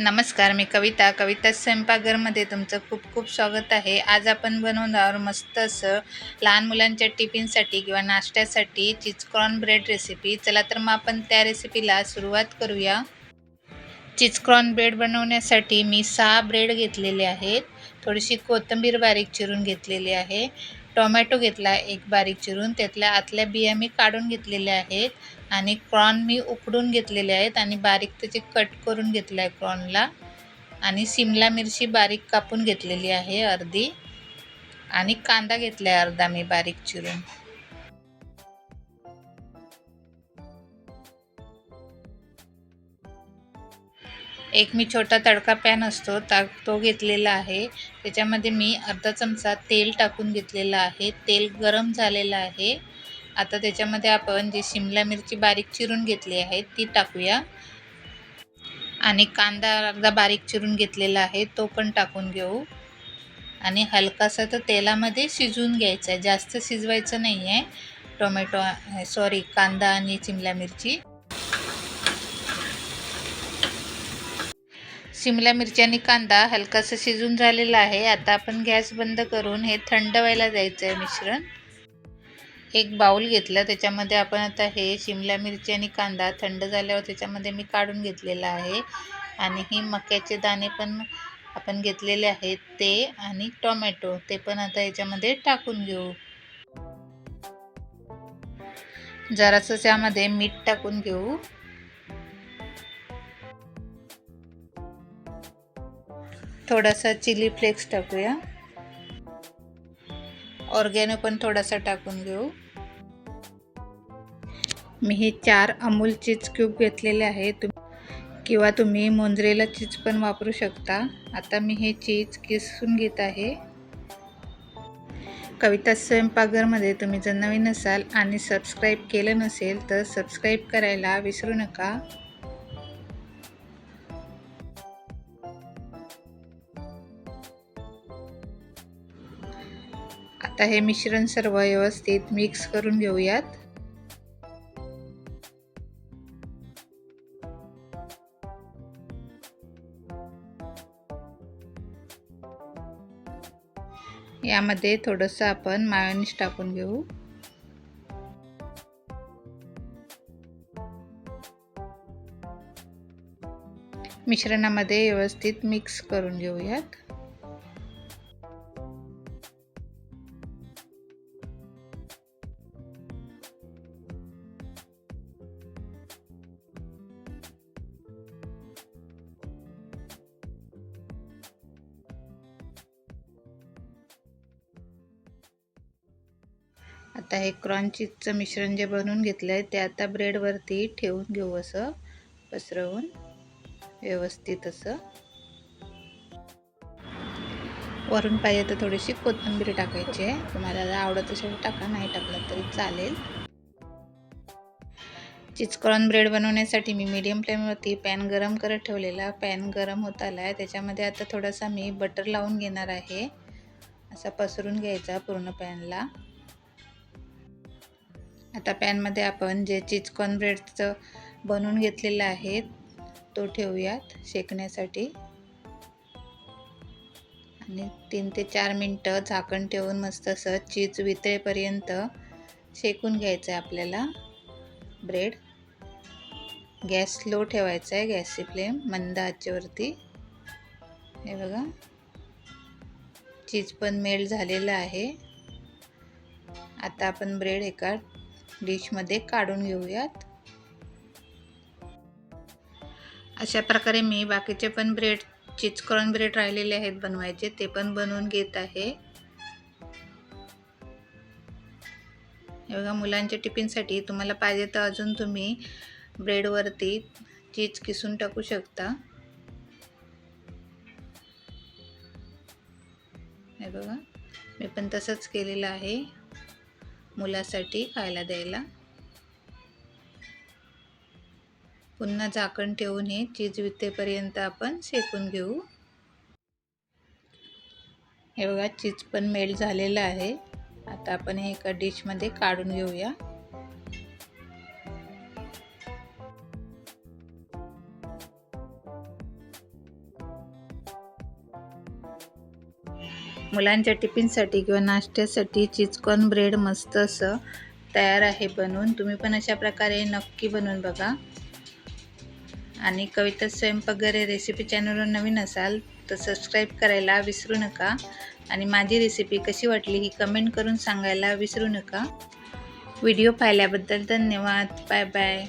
नमस्कार मी कविता. कविता स्वयंपाकघरमध्ये तुमचं खूप खूप स्वागत आहे. आज आपण बनवणार मस्त असं लहान मुलांच्या टिफिनसाठी किंवा नाश्त्यासाठी चिचक्रॉन ब्रेड रेसिपी चला तर मग आपण त्या रेसिपीला सुरुवात करूया. चिचक्रॉन ब्रेड बनवण्यासाठी मी सहा ब्रेड घेतलेले आहेत. थोडीशी कोथिंबीर बारीक चिरून घेतलेली आहे. टोमॅटो घेतला एक बारीक चिरून. त्यातल्या आतल्या बिया मी काढून घेतलेल्या आहेत आणि क्रॉन मी उकडून घेतलेले आहेत आणि बारीक त्याचे कट करून घेतलं आहे क्रॉनला. आणि सिमला मिरची बारीक कापून घेतलेली आहे अर्धी. आणि कांदा घेतला आहे अर्धा मी बारीक चिरून. एक मी छोटा तडका पॅन असतो ता तो घेतलेला आहे. त्याच्यामध्ये मी अर्धा चमचा तेल टाकून घेतलेलं आहे. तेल गरम झालेलं आहे. आता त्याच्यामध्ये आपण जी शिमला मिरची बारीक चिरून घेतली आहे ती टाकूया. आणि कांदा अर्धा बारीक चिरून घेतलेला आहे तो पण टाकून घेऊ. आणि हलकासा तर तेलामध्ये शिजवून घ्यायचा आहे. जास्त शिजवायचं नाही आहे टोमॅटो सॉरी कांदा आणि शिमला मिरची. शिमला मिरची आणि कांदा हलकासा शिजून झालेला आहे. आता आपण गॅस बंद करून हे थंड व्हायला द्यायचं आहे मिश्रण. एक बाऊल घेतला त्याच्यामध्ये आपण आता हे शिमला मिरची आणि कांदा थंड झाल्यावर त्याच्यामध्ये मी काढून घेतलेला आहे. आणि ही मक्याचे दाणे पण आपण घेतलेले आहेत ते आणि टोमॅटो ते पण आता याच्यामध्ये टाकून घेऊ. जरासं त्यामध्ये मीठ टाकून घेऊ. थोडासा चिली फ्लेक्स टाकूया. ऑर्गॅनो पण थोडासा टाकून घेऊ. मी हे चार अमूल चीज क्यूब घेतलेले आहे. तुम किंवा तुम्ही मोंजरेला चीज पण वापरू शकता. आता मी हे चीज किसून घेत आहे. कविता स्वयंपाकघरमध्ये तुम्ही जर नवीन असाल आणि सबस्क्राईब केलं नसेल तर सबस्क्राईब करायला विसरू नका. आता हे मिश्रण सर्व व्यवस्थित मिक्स करून घेऊयात. यामध्ये थोडंसं आपण मायोनीज टाकून घेऊ. मिश्रणामध्ये व्यवस्थित मिक्स करून घेऊयात. आता हे क्रॉनचीजचं मिश्रण जे बनवून घेतलं आहे ते आता ब्रेडवरती ठेवून घेऊ असं. पसरवून व्यवस्थित असं. वरून पाहिजे तर थोडीशी कोथिंबीर टाकायची आहे. तुम्हाला आवडत असेल टाका नाही टाकलं तरी चालेल. चिचकॉर्न ब्रेड बनवण्यासाठी मी मीडियम फ्लेमवरती पॅन गरम करत ठेवलेला. पॅन गरम होत आला आहे त्याच्यामध्ये आता थोडासा मी बटर लावून घेणार आहे. असा पसरून घ्यायचा पूर्ण पॅनला आता पॅनमध्ये आपण जे चिचकॉन ब्रेडचं बनवून घेतलेलं आहे तो ठेवूयात शेकण्यासाठी. आणि तीन ते चार मिनटं झाकण ठेवून मस्त असं चीज वितळेपर्यंत शेकून घ्यायचं आहे आपल्याला ब्रेड. गॅस स्लो ठेवायचा आहे गॅसची फ्लेम मंद आचेवरती. हे बघा. चीज पण मेल्ट झालेलं आहे. आता आपण ब्रेड एका डिशमध्ये काढून घेऊयात. अशा प्रकारे मी बाकीचे पण ब्रेड चिचकॉर्न ब्रेड राहिलेले आहेत बनवायचे ते पण बनवून घेत आहे. हे बघा मुलांच्या टिफिनसाठी तुम्हाला पाहिजे तर अजून तुम्ही ब्रेडवरती चीज किसून टाकू शकता. हे बघा मी पण तसंच केलेलं आहे. मुलासाठी खायला द्यायला. पुन्हा झाकण ठेवून हे चीज वितेपर्यंत आपण शेकून घेऊ. हे बघा चीज पण मेल्ट झालेलं आहे. आता आपण हे एका डिशमध्ये काढून घेऊया. मुलांच्या टिफिनसाठी किंवा नाश्त्यासाठी चिचकॉर्न ब्रेड मस्त असं तयार आहे बनवून. तुम्ही पण अशा प्रकारे नक्की बनवून बघा. आणि कविता स्वयंपाक घरे रेसिपी चॅनलवर नवीन असाल तर सबस्क्राईब करायला विसरू नका. आणि माझी रेसिपी कशी वाटली ही कमेंट करून सांगायला विसरू नका. व्हिडिओ पाहिल्याबद्दल धन्यवाद. Bye bye